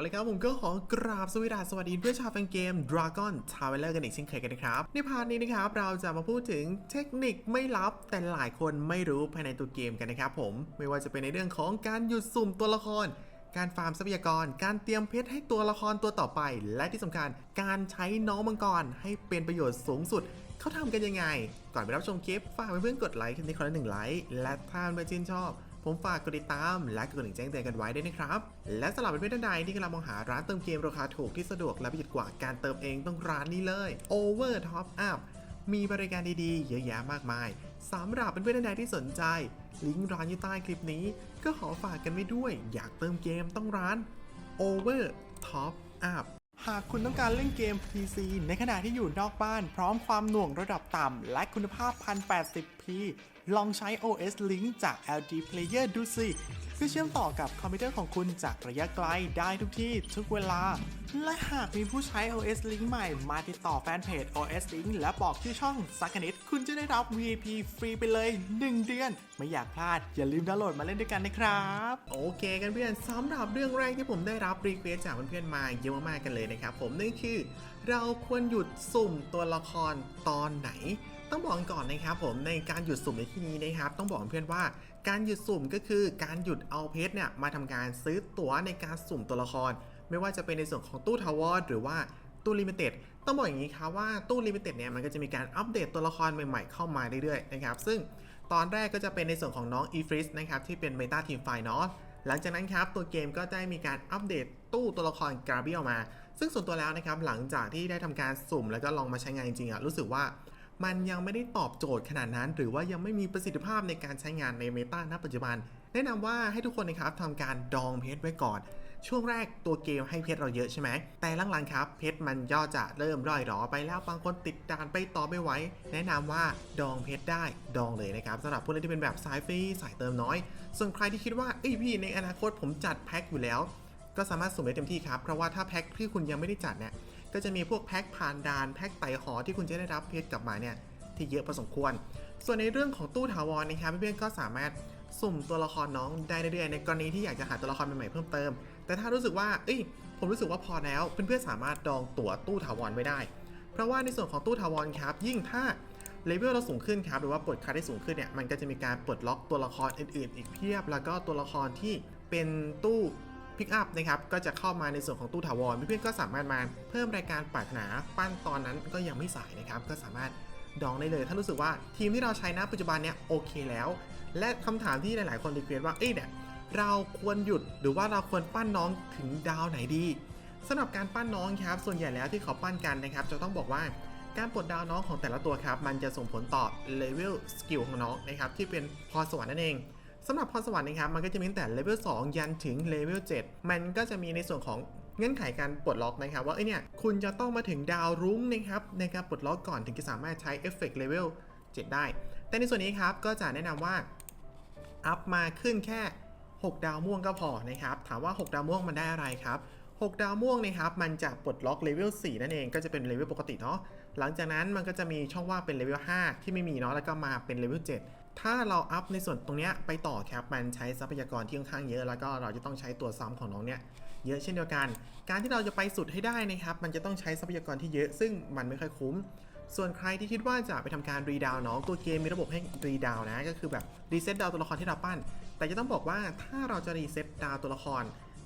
เลยครับผมก็ขอกราบสวัสดีสวัสดีเพื่อนชาวแฟนเกม Dragon Traveler กันอีกเช่นเคยกันนะครับ ในพาร์ทนี้นะครับ เราจะมาพูดถึงเทคนิคไม่ลับ แต่หลายคนไม่รู้ภายในตัวเกมกันนะครับผมไม่ว่าจะเป็นในเรื่องของการหยุดสุ่มตัวละคร การฟาร์มทรัพยากร การเตรียมเพชรให้ตัวละครตัวต่อไป และที่สำคัญการใช้น้องมังกรให้เป็นประโยชน์สูงสุดเขาทำกันยังไง ก่อนไปรับชมคลิปฝากเพื่อนๆกดไลค์คลิปนี้คนละหนึ่งไลค์และถ้าเพื่อนชื่นชอบ ผมฝากกดติดตาม และกดกระดิ่งแจ้งเตือนกันไว้ด้วยนะครับ และสำหรับเพื่อนๆท่านใดที่กำลังมองหาร้านเติมเกมราคาถูกที่สะดวกและประหยัดกว่าการเติมเองต้องร้านนี้เลย Over Top Up มีบริการดีๆ เยอะแยะมากมายสำหรับเพื่อนๆท่านใดที่สนใจ ลิงก์ร้านอยู่ใต้คลิปนี้ ก็ขอฝากกันไว้ด้วย อยากเติมเกมต้องร้าน Over Top Up หากคุณต้องการเล่นเกม PC ในขณะที่อยู่นอกบ้าน พร้อมความหน่วงระดับต่ำ และคุณภาพ 1080p ลองใช้ OS Link จาก LG Player ดูสิ พื่อเชื่อมต่อกับคอมพิวเตอร์ของคุณจากระยะไกลได้ทุกที่ทุกเวลา และหากมีผู้ใช้ OS Link ใหม่มาติดต่อแฟนเพจ OS Link และบอกชื่อช่องสักนิด คุณจะได้รับ VIP ฟรีไปเลย 1 เดือน ไม่อยากพลาด อย่าลืมดาวน์โหลดมาเล่นด้วยกันนะครับ โอเคกันเพื่อนสำหรับเรื่องแรกที่ผมได้รับรีเควสจากเพื่อนๆมาเยอะมากๆกันเลยนะครับผมนั่นคือ เราควรหยุดสุ่มตัวละครตอนไหน ต้องบอกก่อนนะครับผมในการหยุดสุ่มในที่นี้นะครับ ต้องบอกเพื่อนว่า การหยุดสุ่มก็คือการหยุดเอาเพชรเนี่ยมาทำการซื้อตั๋วในการสุ่มตัวละคร ไม่ว่าจะเป็นในส่วนของตู้ทาวอร์หรือว่าตู้ลิมิเต็ดต้องบอกอย่างนี้ครับว่าตู้ลิมิเต็ดเนี่ยมันก็จะมีการอัปเดตตัวละครใหม่ๆเข้ามาเรื่อยๆนะครับซึ่งตอนแรกก็จะเป็นในส่วนของน้องอีฟริสนะครับที่เป็นเมตาทีมไฟเนาะหลังจากนั้นครับตัวเกมก็ได้มีการอัปเดตตู้ตัวละครกราเบียออกมา ซึ่งส่วนตัวแล้วนะครับหลังจากที่ได้ทำการสุ่มแล้วก็ลองมาใช้งานจริงๆอะรู้สึกว่า มันยังไม่ได้ตอบโจทย์ขนาดนั้น หรือว่ายังไม่มีประสิทธิภาพในการใช้งานในเมตาณปัจจุบัน แนะนำว่าให้ทุกคนนะครับทำการดองเพชรไว้ก่อน ช่วงแรกตัวเกมให้เพชรเราเยอะใช่ไหม แต่หลังๆครับเพชรมันย่อจะเริ่มร่อยหรอไปแล้วบางคนติดด่านไปต่อไม่ไหวแนะนำว่าดองเพชรได้ดองเลยนะครับสำหรับผู้เล่นที่เป็นแบบสายฟรีสายเติมน้อย ส่วนใครที่คิดว่าเอ้ยพี่ในอนาคตผมจัดแพ็คอยู่แล้ว ก็สามารถสุ่มได้เต็มที่ครับเพราะว่าถ้าแพ็คที่คุณยังไม่ได้จัดเนี่ย ก็จะมีพวกแพ็คผ่านด่านแพ็คไต่หอที่คุณจะได้รับเพชรกลับมาเนี่ยที่เยอะพอสมควร ส่วนในเรื่องของตู้ถาวรนะครับเพื่อนๆก็สามารถสุ่มตัวละครน้องได้เรื่อยๆในกรณีที่อยากจะหาตัวละครใหม่ๆเพิ่มเติม แต่ถ้ารู้สึกว่าเอ้ยผมรู้สึกว่าพอแล้วเพื่อนๆสามารถดองตั๋วตู้ถาวรไว้ได้ เพราะว่าในส่วนของตู้ถาวรครับ ยิ่งถ้าเลเวลเราสูงขึ้นครับหรือว่าปลดคัดได้สูงขึ้นเนี่ยมันก็จะมีการปลดล็อกตัวละครอื่นๆ อีกเพียบ แล้วก็ตัวละครที่เป็นตู้ พิกอัพนะครับก็จะเข้ามาในส่วนของตู้ถาวรเพื่อนๆก็สามารถมาเพิ่มรายการปรารถนาปั้นตอนนั้นก็ยังไม่สายนะครับก็สามารถดองได้เลย ถ้ารู้สึกว่าทีมที่เราใช้ณปัจจุบันเนี่ยโอเคแล้ว และคำถามที่หลายๆคนรีเควสว่าเอ้ยเนี่ยเราควรหยุดหรือว่าเราควรปั้นน้องถึงดาวไหนดีสำหรับการปั้นน้องครับส่วนใหญ่แล้วที่เขาปั้นกันนะครับจะต้องบอกว่าการปลดดาวน้องของแต่ละตัวครับมันจะส่งผลต่อเลเวลสกิลของน้องนะครับที่เป็นพรสวรรค์นั่นเอง สำหรับพรสวรรค์นะครับมันก็จะมีตั้งแต่เลเวล2ยันถึงเลเวล7มันก็จะมีในส่วนของเงื่อนไขการปลดล็อกนะครับ ว่าเอ้ยเนี่ยคุณจะต้องมาถึงดาวรุ้งนะครับในการปลดล็อกก่อนถึงจะสามารถใช้เอฟเฟกต์เลเวล7ได้ แต่ในส่วนนี้ครับก็จะแนะนำว่าอัพมาขึ้นแค่ 6 ดาวม่วงก็พอนะครับถามว่า 6 ดาวม่วงมันได้อะไรครับ 6 ดาวม่วงนะครับมันจะปลดล็อกเลเวล4นั่นเองก็จะเป็นเลเวลปกติเนาะหลังจากนั้นมันก็จะมีช่องว่างเป็นเลเวล5ที่ไม่มีเนาะแล้วก็มาเป็นเลเวล7 ถ้าเราอัพในส่วนตรงนี้ไปต่อครับมันใช้ทรัพยากรที่ค่อนข้างเยอะ แล้วก็เราจะต้องใช้ตัวซ้ำของน้องเนี่ยเยอะเช่นเดียวกัน การที่เราจะไปสุดให้ได้นะครับ มันจะต้องใช้ทรัพยากรที่เยอะ ซึ่งมันไม่ค่อยคุ้ม ส่วนใครที่คิดว่าจะไปทำการรีดาวน้องตัวเกมมีระบบให้รีดาวนะ ก็คือแบบรีเซ็ตดาวตัวละครที่เราปั้น แต่จะต้องบอกว่าถ้าเราจะรีเซ็ตดาวตัวละคร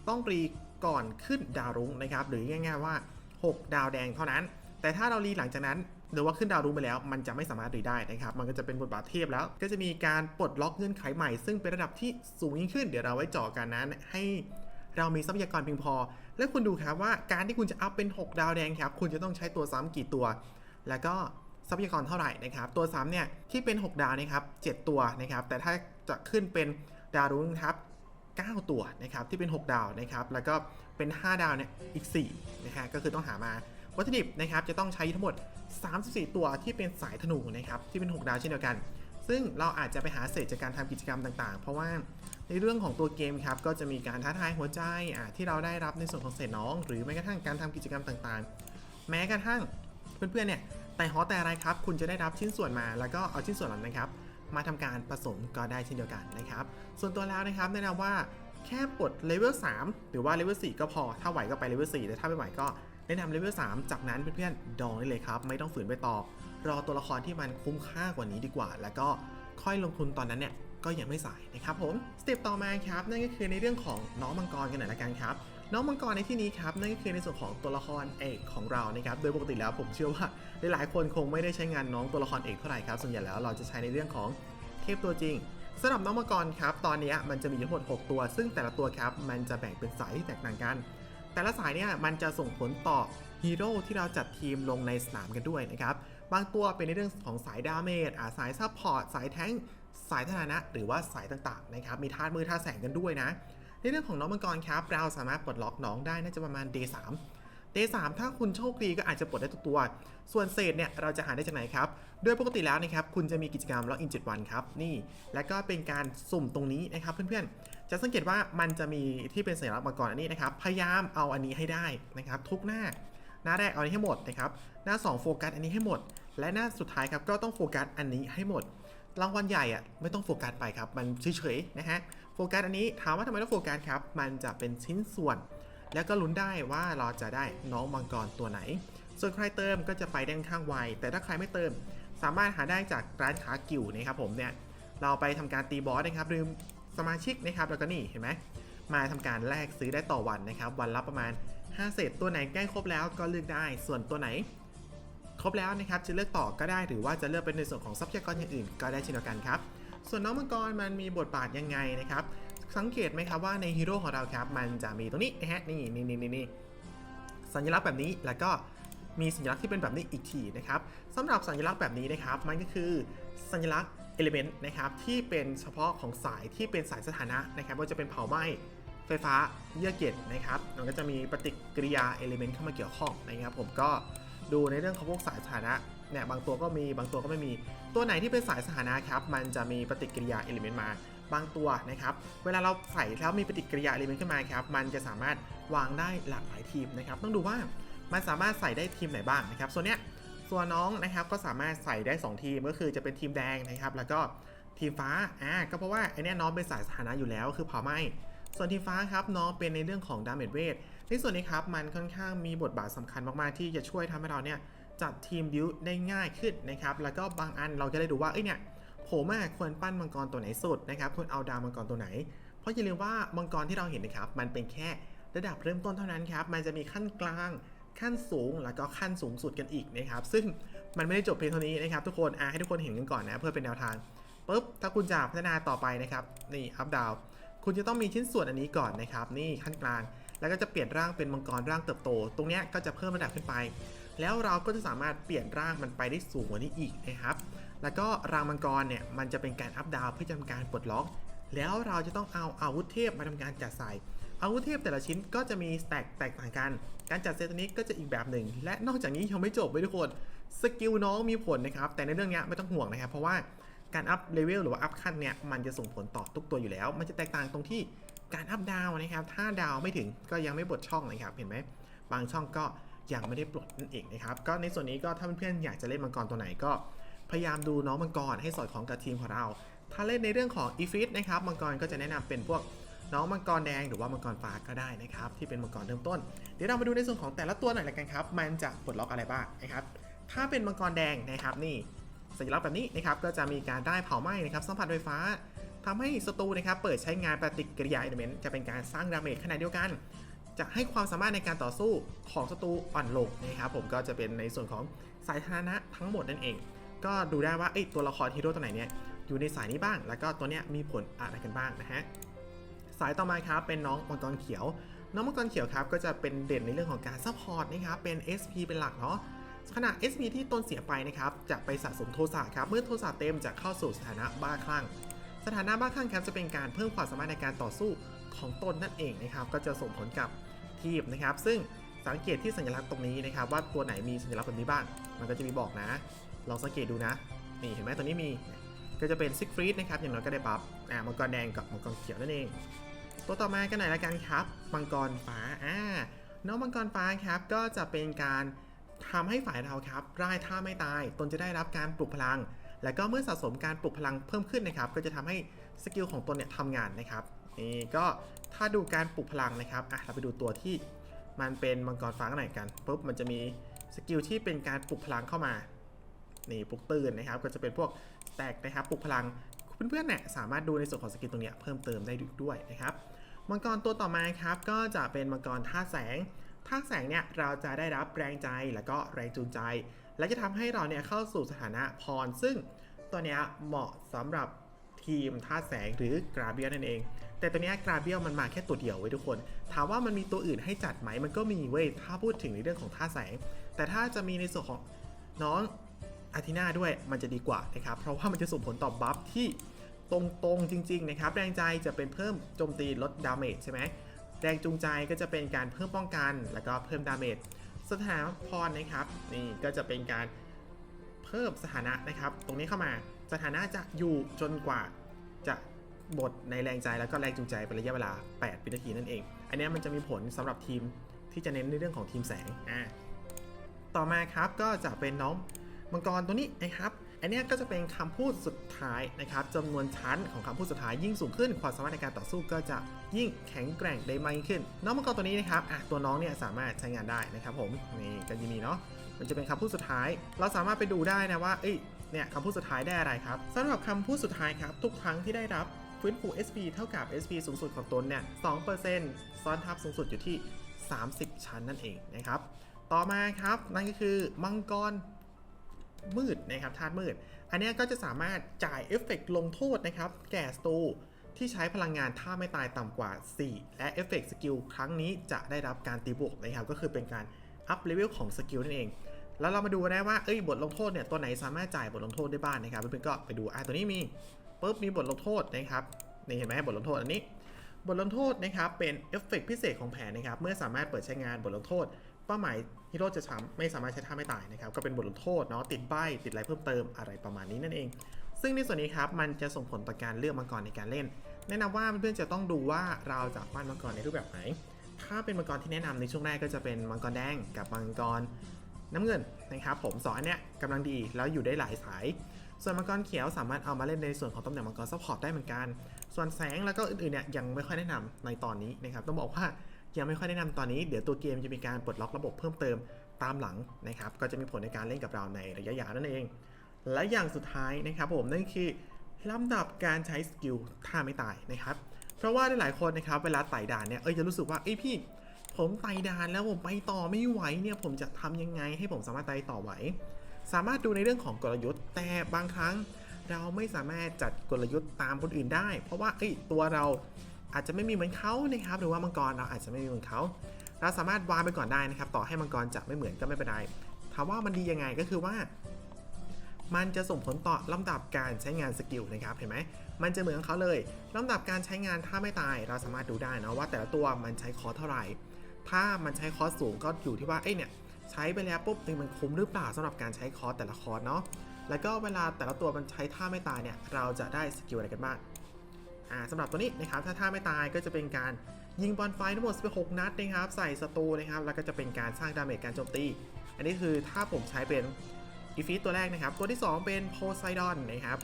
ต้องรีก่อนขึ้นดาวรุ้งนะครับ หรือง่ายๆว่า 6 ดาวแดงเท่านั้น แต่ถ้าเรารีหลังจากนั้น หรือว่าขึ้นดาวรุ้งไปแล้ว มันจะไม่สามารถรีได้นะครับ มันก็จะเป็นบทบาทเทพแล้ว ก็จะมีการปลดล็อกเงื่อนไขใหม่ ซึ่งเป็นระดับที่สูงยิ่งขึ้น เดี๋ยวเราไว้เจาะกันนั้นให้เรามีทรัพยากรเพียงพอ และคุณดูครับว่าการที่คุณจะอัพเป็น 6 ดาวแดงครับ คุณจะต้องใช้ตัวซ้ำกี่ตัว แล้วก็ทรัพยากรเท่าไหร่นะครับ ตัวซ้ำเนี่ยที่เป็น 6 ดาวนะครับ7ตัวนะครับ แต่ถ้าจะขึ้นเป็นดาวรุ้งครับ9 ตัวนะครับที่เป็น 6 ดาวนะครับ แล้วก็เป็น 5 ดาวเนี่ยอีก4นะฮะก็คือต้องหามา วัตถุดิบนะครับจะต้องใช้ทั้งหมด 34 ตัวที่เป็นสายธนูนะครับที่เป็น 6 ดาวเช่นเดียวกัน ซึ่งเราอาจจะไปหาเศษจากการทำกิจกรรมต่างๆ เพราะว่าในเรื่องของตัวเกมครับก็จะมีการท้าทายหัวใจที่เราได้รับในส่วนของเศษน้อง หรือแม้กระทั่งการทำกิจกรรมต่างๆ แม้กระทั่งเพื่อนๆเนี่ยแต่หอแต่อะไรครับ คุณจะได้รับชิ้นส่วนมาแล้วก็เอาชิ้นส่วนนั้นนะครับมาทำการผสมก็ได้เช่นเดียวกันนะครับ ส่วนตัวแล้วนะครับแนะนำว่าแค่ปลดเลเวล3หรือว่าเลเวล4ก็พอ ถ้าไหวก็ไปเลเวล4แต่ถ้าไม่ไหวก็ แนะนำเลเวล3จากนั้นเพื่อนๆดองได้เลยครับ ไม่ต้องฝืนไปต่อ รอตัวละครที่มันคุ้มค่ากว่านี้ดีกว่า แล้วก็ค่อยลงทุนตอนนั้นเนี่ยก็ยังไม่สายนะครับผมสเต็ปต่อมาครับนั่นก็คือในเรื่องของน้องมังกรกันหน่อยละกันครับน้องมังกรในที่นี้ครับนั่นก็คือในส่วนของตัวละครเอกของเรานะครับโดยปกติแล้วผมเชื่อว่าหลายๆคนคงไม่ได้ใช้งานน้องตัวละครเอกเท่าไหร่ครับส่วนใหญ่แล้วเราจะใช้ในเรื่องของเทพตัวจริงสำหรับน้องมังกรครับตอนนี้มันจะมีทั้งหมด 6 ตัว ซึ่งแต่ละตัวครับมันจะแบ่งเป็นสายที่แตกต่างกัน แต่ละสายเนี่ยมันจะส่งผลต่อฮีโร่ที่เราจัดทีมลงในสนามกันด้วยนะครับ บางตัวเป็นในเรื่องของสายดาเมจอาสายซัพพอร์ต สายแท้ง สายธนานะ หรือว่าสายต่างๆนะครับ มีธาตุมือธาตุแสงกันด้วยนะ ในเรื่องของน้องมังกรครับ เราสามารถปลดล็อกน้องได้น่าจะประมาณ day 3 day 3ถ้าคุณโชคดีก็อาจจะปลดได้ทุกตัว ส่วนเศษเนี่ยเราจะหาได้จากไหนครับ โดยปกติแล้วนะครับคุณจะมีกิจกรรมล็อกอิน7วันครับ นี่ แล้วก็เป็นการสุ่มตรงนี้นะครับเพื่อนๆ จะสังเกตว่ามันจะมีที่เป็นสัญลักษณ์มังกรอันนี้นะครับ พยายามเอาอันนี้ให้ได้นะครับ ทุกหน้า หน้าแรกเอาอันนี้ให้หมดนะครับ หน้า 2 โฟกัสอันนี้ให้หมด และหน้าสุดท้ายครับก็ต้องโฟกัสอันนี้ให้หมด รางวัลใหญ่อะไม่ต้องโฟกัสไปครับ มันเฉยๆนะฮะ โฟกัสอันนี้ถามว่าทำไมต้องโฟกัสครับ มันจะเป็นชิ้นส่วน แล้วก็ลุ้นได้ว่าเราจะได้น้องมังกรตัวไหน ส่วนใครเติมก็จะไปด้านข้างไว แต่ถ้าใครไม่เติม สามารถหาได้จากร้านค้ากิวนะครับผมเนี่ย เราไปทำการตีบอสนะครับลืม สมาชิกนะครับแล้วก็นี่เห็นไหมมาทำการแลกซื้อได้ต่อวันนะครับวันละประมาณ5เศษตัวไหนใกล้ครบแล้วก็เลือกได้ ส่วนตัวไหน ครบแล้วนะครับจะเลือกต่อก็ได้หรือว่าจะเลือกเป็นในส่วนของทรัพยากรอย่างอื่น ก็ได้เช่นเดียวกันครับส่วนน้องมังกรมันมีบทบาทยังไงนะครับสังเกตไหมครับว่าในฮีโร่ของเราครับมันจะมีตรงนี้นะฮะนี่นี่นี่นี่สัญลักษณ์แบบนี้แล้วก็มีสัญลักษณ์ที่เป็นแบบนี้อีกทีนะครับสำหรับสัญลักษณ์แบบนี้นะครับ มันก็คือสัญลักษณ์ เอลิเมนต์นะครับที่เป็นเฉพาะของสายที่เป็นสายสถานะนะครับว่าจะเป็นเผาไหม้ไฟฟ้าเยื่อเกล็ดนะครับมันก็จะมีปฏิกิริยาเอลิเมนต์เข้ามาเกี่ยวข้องนะครับ ผมก็ดูในเรื่องของพวกสายสถานะเนี่ยบางตัวก็มีบางตัวก็ไม่มี ตัวไหนที่เป็นสายสถานะครับมันจะมีปฏิกิริยาเอลิเมนต์มาบางตัวนะครับ เวลาเราใส่แล้วมีปฏิกิริยาเอลิเมนต์ขึ้นมาครับมันจะสามารถวางได้หลากหลายทีมนะครับต้องดูว่ามันสามารถใส่ได้ทีมไหนบ้างนะครับส่วนเนี้ย ตัวน้องนะครับก็สามารถใส่ได้ 2 ทีมก็คือจะเป็นทีมแดงนะครับ แล้วก็ทีมฟ้าอ่าก็เพราะว่าไอเนี้ยน้องเป็นสายสถานะอยู่แล้วคือเผาไหมส่วนทีมฟ้าครับน้องเป็นในเรื่องของดาเมจเวทในส่วนนี้ครับมันค่อนข้างมีบทบาทสำคัญมากๆที่จะช่วยทำให้เราเนี่ยจัดทีมดิวได้ง่ายขึ้นนะครับแล้วก็บางอันเราจะได้ดูว่าเอ้ยเนี่ยผมควรปั้นมังกรตัวไหนสุดนะครับควรเอาดาวมังกรตัวไหน เพราะอย่าลืมว่ามังกรที่เราเห็นนะครับมันเป็นแค่ระดับเริ่มต้นเท่านั้นครับมันจะมีขั้นกลาง ขั้นสูงแล้วก็ขั้นสูงสุดกันอีกนะครับซึ่งมันไม่ได้จบเพียงเท่านี้นะครับทุกคนอะให้ทุกคนเห็นกันก่อนนะเพื่อเป็นแนวทางปุ๊บถ้าคุณจะพัฒนาต่อไปนะครับนี่อัพดาวคุณจะต้องมีชิ้นส่วนอันนี้ก่อนนะครับ นี่ขั้นกลาง แล้วก็จะเปลี่ยนร่างเป็นมังกรร่างเติบโต ตรงนี้ก็จะเพิ่มระดับขึ้นไป แล้วเราก็จะสามารถเปลี่ยนร่างมันไปได้สูงกว่านี้อีกนะครับ แล้วก็รางมังกรเนี่ยมันจะเป็นการอัพดาวเพื่อทำการปลดล็อก แล้วเราจะต้องเอาอาวุธเทพมาทำการจัดใส่ อาวุธเทพแต่ละชิ้นก็จะมีสแต็กแตกต่างกัน การจัดเซตตัวนี้ก็จะอีกแบบหนึ่ง และนอกจากนี้ยังไม่จบไปทุกคน สกิลน้องมีผลนะครับ แต่ในเรื่องนี้ไม่ต้องห่วงนะครับ เพราะว่าการอัพเลเวลหรือว่าอัพขั้นเนี่ย มันจะส่งผลต่อทุกตัวอยู่แล้ว มันจะแตกต่างตรงที่การอัพดาวนะครับ ถ้าดาวไม่ถึงก็ยังไม่ปลดช่องนะครับ เห็นไหม บางช่องก็ยังไม่ได้ปลดนั่นเองนะครับ ก็ในส่วนนี้ก็ถ้าเพื่อนๆอยากจะเล่นมังกรตัวไหนก็ พยายามดูน้องมังกรให้สอดคล้องกับทีมของเรา ถ้าเล่นในเรื่องของอีฟิตนะครับ มังกรก็จะแนะนำเป็นพวก น้องมังกรแดงหรือว่ามังกรฟ้าก็ได้นะครับที่เป็นมังกรเริ่มต้น เดี๋ยวเรามาดูในส่วนของแต่ละตัวหน่อยละกันครับ มันจะปลดล็อกอะไรบ้างนะครับ ถ้าเป็นมังกรแดงนะครับนี่สัญลักษณ์แบบนี้นะครับก็จะมีการได้เผาไหม้นะครับสัมผัสไฟฟ้าทำให้ศัตรูนะครับเปิดใช้งานปฏิกิริยาเอลเมนต์จะเป็นการสร้างดาเมจขนาดเดียวกัน จะให้ความสามารถในการต่อสู้ของศัตรูอ่อนลงนะครับผมก็จะเป็นในส่วนของสายธารณะทั้งหมดนั่นเอง ก็ดูได้ว่าเอ้ตัวละครฮีโร่ตัวไหนเนี่ยอยู่ในสายนี้บ้าง แล้วก็ตัวเนี้ยมีผลอะไรกันบ้างนะฮะ สายต่อมาครับเป็นน้องมังกรเขียว น้องมังกรเขียวครับก็จะเป็นเด่นในเรื่องของการซัพพอร์ตนะครับเป็น SP เป็นหลักเนาะขณะ SP ที่ตนเสียไปนะครับจะไปสะสมโทสะครับเมื่อโทสะเต็มจะเข้าสู่สถานะบ้าคลั่งสถานะบ้าคลั่งครับจะเป็นการเพิ่มความสามารถในการต่อสู้ของตนนั่นเองนะครับก็จะส่งผลกับทีมนะครับ ซึ่งสังเกตที่สัญลักษณ์ตรงนี้นะครับ ว่าตัวไหนมีสัญลักษณ์แบบนี้บ้าง มันก็จะมีบอกนะลองสังเกตดูนะ นี่เห็นไหมตัวนี้มีก็จะเป็นซิกฟรีดนะครับอย่างน้อยก็ได้บัฟอ่ามังกรแดงกับมังกรเขียวนั่นเอง ตัวต่อมากันหน่อยละกันครับมังกรฟ้าอ่าน้องมังกรฟ้าครับก็จะเป็นการทำให้ฝ่ายเราครับร่ายท่าไม่ตาย ตนจะได้รับการปลุกพลัง แล้วก็เมื่อสะสมการปลุกพลังเพิ่มขึ้นนะครับ ก็จะทำให้สกิลของตนเนี่ยทำงานนะครับนี่ก็ถ้าดูการปลุกพลังนะครับอะเราไปดูตัวที่มันเป็นมังกรฟ้ากันหน่อยกันปุ๊บมันจะมีสกิลที่เป็นการปลุกพลังเข้ามานี่ปลุกตื่นนะครับ ก็จะเป็นพวกแตกนะครับปลุกพลัง เพื่อนๆเนี่ยสามารถดูในส่วนของสกิลตรงนี้เพิ่มเติมได้ด้วยนะครับมังกรตัวต่อมาครับก็จะเป็นมังกรท่าแสงท่าแสงเนี่ยเราจะได้รับแรงใจแล้วก็แรงจูงใจ และจะทำให้เราเนี่ยเข้าสู่สถานะพร ซึ่งตัวเนี้ยเหมาะสำหรับทีมท่าแสงหรือกราเบียนั่นเอง แต่ตัวเนี้ยกราเบียมันมาแค่ตัวเดียวไว้ยทุกคน ถามว่ามันมีตัวอื่นให้จัดไหมมันก็มีเว้ยถ้าพูดถึงในเรื่องของท่าแสง แต่ถ้าจะมีในส่วนของน้อง อาทิน่าด้วยมันจะดีกว่านะครับ เพราะว่ามันจะส่งผลต่อบัฟที่ตรงๆจริง ๆ นะครับ แรงใจจะเป็นเพิ่มโจมตีลดดาเมจใช่ไหมแรงจูงใจก็จะเป็นการเพิ่มป้องกัน แล้วก็เพิ่มดาเมจสถานะพรนะครับ นี่ก็จะเป็นการเพิ่มสถานะนะครับ ตรงนี้เข้ามาสถานะจะอยู่จนกว่าจะบทในแรงใจแล้วก็แรงจูงใจเป็นระยะเวลา 8 วินาทีนั่นเอง อันนี้มันจะมีผลสำหรับทีมที่จะเน้นในเรื่องของทีมแสงอ่าต่อมาครับก็จะเป็นน้อง มังกรตัวนี้นะครับ อันนี้ก็จะเป็นคำพูดสุดท้ายนะครับจำนวนชั้นของคำพูดสุดท้ายยิ่งสูงขึ้น ความสามารถในการต่อสู้ก็จะยิ่งแข็งแกร่งได้มากยิ่งขึ้น น้องมังกรตัวนี้นะครับอะตัวน้องเนี่ยสามารถใช้งานได้นะครับผมนี่ก็ยินดีเนาะมันจะเป็นคำพูดสุดท้าย เราสามารถไปดูได้นะว่าเอ้ยเนี่ยคำพูดสุดท้ายได้อะไรครับสำหรับคำพูดสุดท้ายครับ ทุกครั้งที่ได้รับฟื้นฟู SP เท่ากับ SP สูงสุดของตนเนี่ย 2%ซ้อนทับสูงสุดอยู่ที่ 30 ชั้นนั่นเองนะครับ ต่อมาครับ นั่นก็คือมังกร มืดนะครับธาตุมืด อันนี้ก็จะสามารถจ่ายเอฟเฟกต์ลงโทษนะครับ แก่สตูที่ใช้พลังงานถ้าไม่ตายต่ำกว่า 4 และเอฟเฟกต์สกิลครั้งนี้จะได้รับการตีบวกนะครับ ก็คือเป็นการอัพเลเวลของสกิลนั่นเอง แล้วเรามาดูได้ว่าเอ้ยบทลงโทษเนี่ยตัวไหนสามารถจ่ายบทลงโทษได้บ้างนะครับเพื่อนๆก็ไปดูอะตัวนี้มีปุ๊บมีบทลงโทษนะครับนี่เห็นไหมบทลงโทษอันนี้ บทลงโทษนะครับเป็นเอฟเฟกต์พิเศษของแผนนะครับเมื่อสามารถเปิดใช้งานบทลงโทษ เป้าหมายฮีโร่จะช้ำไม่สามารถใช้ท่าไม่ตายนะครับ ก็เป็นบทลงโทษเนาะติดใบติดอะไรเพิ่มเติมอะไรประมาณนี้นั่นเอง ซึ่งในส่วนนี้ครับมันจะส่งผลต่อการเลือกมังกรในการเล่น แนะนำว่าเพื่อนๆจะต้องดูว่าเราจะปั้นมังกรในรูปแบบไหน ถ้าเป็นมังกรที่แนะนำในช่วงแรกก็จะเป็นมังกรแดงกับมังกรน้ำเงินนะครับผมสองอันเนี้ยกำลังดีแล้วอยู่ได้หลายสาย ส่วนมังกรเขียวสามารถเอามาเล่นในส่วนของตำแหน่งมังกรซัพพอร์ตได้เหมือนกัน ส่วนแสงแล้วก็อื่นๆเนี่ยยังไม่ค่อยแนะนำในตอนนี้นะครับต้องบอกว่า ยังไม่ค่อยแนะนำตอนนี้เดี๋ยวตัวเกมจะมีการปลดล็อกระบบเพิ่มเติมตามหลังนะครับก็จะมีผลในการเล่นกับเราในระยะยาวนั่นเอง และอย่างสุดท้ายนะครับผมนั่นคือลำดับการใช้สกิลท่าไม่ตายนะครับเพราะว่าหลายคนนะครับเวลาไต่ด่านเนี่ยเอ้ยจะรู้สึกว่าเอ้ยพี่ ผมไต่ด่านแล้วผมไปต่อไม่ไหวเนี่ยผมจะทำยังไงให้ผมสามารถไต่ต่อไหว สามารถดูในเรื่องของกลยุทธ์แต่บางครั้งเราไม่สามารถจัดกลยุทธ์ตามคนอื่นได้ เพราะว่าเอ้ยตัวเรา อาจจะไม่มีเหมือนเขานะครับหรือว่ามังกรเราอาจจะไม่มีเหมือนเขาเราสามารถวางไปก่อนได้นะครับ ต่อให้มังกรจะไม่เหมือนก็ไม่เป็นไรถามว่ามันดียังไงก็คือว่า มันจะส่งผลต่อลำดับการใช้งานสกิลนะครับเห็นไหมมันจะเหมือนเขาเลยลำดับการใช้งานถ้าไม่ตายเราสามารถดูได้นะว่า แต่ละตัวมันใช้คอสเท่าไหร่ ถ้ามันใช้คอสสูงก็อยู่ที่ว่าเอ้ยเนี่ยใช้ไปแล้วปุ๊บมันคุ้มหรือเปล่าสำหรับการใช้คอสแต่ละคอสเนาะแล้วก็เวลาแต่ละตัวมันใช้ท่าไม่ตายเนี่ยเราจะได้สกิลอะไรกันบ้าง สำหรับตัวนี้นะครับถ้าท่าไม่ตายก็จะเป็นการยิงบอลไฟทั้งหมด16นัดนะครับ ใส่ศัตรูนะครับ แล้วก็จะเป็นการสร้างดาเมจการโจมตี อันนี้คือถ้าผมใช้เป็นอีฟิตตัวแรกนะครับ ตัวที่ 2 เป็นโพไซดอนนะครับ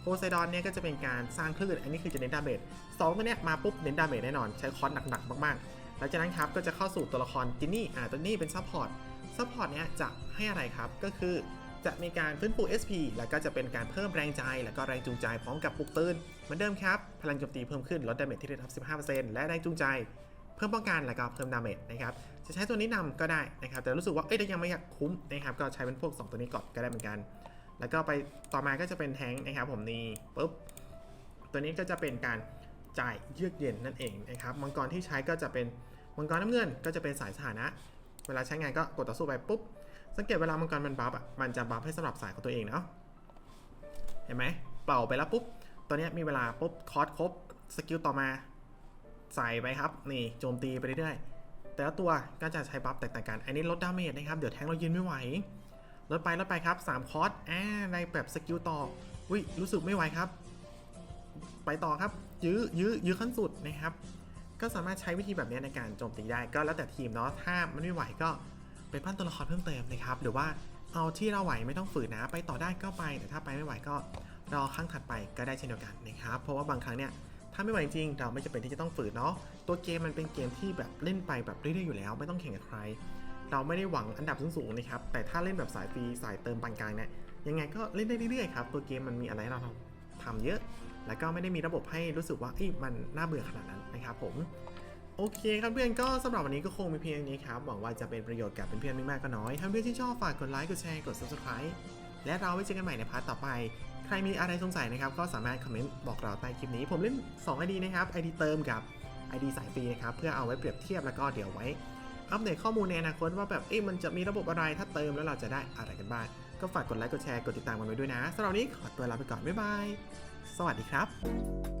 โพไซดอนเนี่ยก็จะเป็นการสร้างคลื่น อันนี้คือจะเน้นดาเมจสองตัวเนี้ยมาปุ๊บเน้นดาเมจแน่นอน ใช้คอนหนักๆมากๆหลังจากนั้นครับก็จะเข้าสู่ตัวละครจินนี่อ่าตัวนี้เป็นซัพพอร์ตซัพพอร์ตเนี้ยจะให้อะไรครับก็คือ จะมีการฟื้นฟู SP แล้วก็จะเป็นการเพิ่มแรงใจ แล้วก็แรงจูงใจพร้อมกับปลุกตื่นเหมือนเดิมครับ พลังโจมตีเพิ่มขึ้นลดดาเมจที่ได้รับ 15%และแรงจูงใจ เพิ่มป้องกันแล้วก็เพิ่มดาเมจนะครับ จะใช้ตัวนี้นำก็ได้นะครับ แต่รู้สึกว่าเอ้ยยังไม่อยากคุ้มนะครับ ก็ใช้เป็นพวก 2 ตัวนี้ก่อนก็ได้เหมือนกัน แล้วก็ไปต่อมาก็จะเป็นแทงค์นะครับ ผมนี่ปุ๊บ ตัวนี้ก็จะเป็นการจ่ายเยือกเย็นนั่นเองนะครับ มังกรที่ใช้ก็จะเป็นมังกรน้ำเงินก็จะเป็นสายสถานะ เวลาใช้งานก็กดต่อสู้ไปปุ๊บ สังเกตเวลามังกรมันบัฟอะมันจะบัฟให้สำหรับสายของตัวเองเนาะเห็นไหมเป่าไปแล้วปุ๊บตัวเนี้มีเวลาปุ๊บคอร์สครบสกิลต่อมาใส่ไปครับ นี่โจมตีไปเรื่อยๆแต่ละตัวก็จะใช้บัฟแตกต่างกัน อันนี้ลดดาเมจนะครับ เดี๋ยวแทงเรายืนไม่ไหวลดไปลดไปครับ 3 คอร์สอ่าในแบบสกิลต่อ อุ้ยรู้สึกไม่ไหวครับ ไปต่อครับ ยื้อยื้อยื้อขั้นสุดนะครับ ก็สามารถใช้วิธีแบบนี้ในการโจมตีได้ก็แล้วแต่ทีมเนาะถ้ามันไม่ไหวก็ ไปปั้นตัวละครเพิ่มเติมนะครับ หรือว่าเอาที่เราไหวไม่ต้องฝืนนะไปต่อได้ก็ไป แต่ถ้าไปไม่ไหวก็รอครั้งถัดไปก็ได้เช่นเดียวกันนะครับ เพราะว่าบางครั้งเนี่ยถ้าไม่ไหวจริงเราไม่จำเป็นที่จะต้องฝืนเนาะตัวเกมมันเป็นเกมที่แบบเล่นไปแบบเรื่อยๆอยู่แล้ว ไม่ต้องแข่งกับใคร เราไม่ได้หวังอันดับสูงๆนะครับแต่ถ้าเล่นแบบสายฟรีสายเติมปานกลางเนี่ยยังไงก็เล่นได้เรื่อยๆครับตัวเกมมันมีอะไรเราทำเยอะ แล้วก็ไม่ได้มีระบบให้รู้สึกว่าเอ้ยมันน่าเบื่อขนาดนั้นนะครับผม โอเคครับเพื่อนก็สำหรับวันนี้ก็คงมีเพียงนี้ครับหวังว่าจะเป็นประโยชน์กับเพื่อนๆไม่มากก็น้อยถ้าเพื่อนที่ชอบฝากกดไลค์กดแชร์กด subscribe และเราไว้เจอกันใหม่ในพาร์ทต่อไป ใครมีอะไรสงสัยนะครับ ก็สามารถคอมเมนต์บอกเราใต้คลิปนี้ ผมเล่น2 ID นะครับ ID เติมกับ ID สายฟรีนะครับ เพื่อเอาไว้เปรียบเทียบแล้วก็เดี๋ยวไว้ อัปเดตข้อมูลในอนาคตว่าแบบเอ๊ะมันจะมีระบบอะไรถ้าเติมแล้วเราจะได้อะไรกันบ้าง ก็ฝากกดไลค์กดแชร์กดติดตามกันไว้ด้วยนะสำหรับนี้ขอตัวลาไปก่อน บ๊ายบาย สวัสดีครับ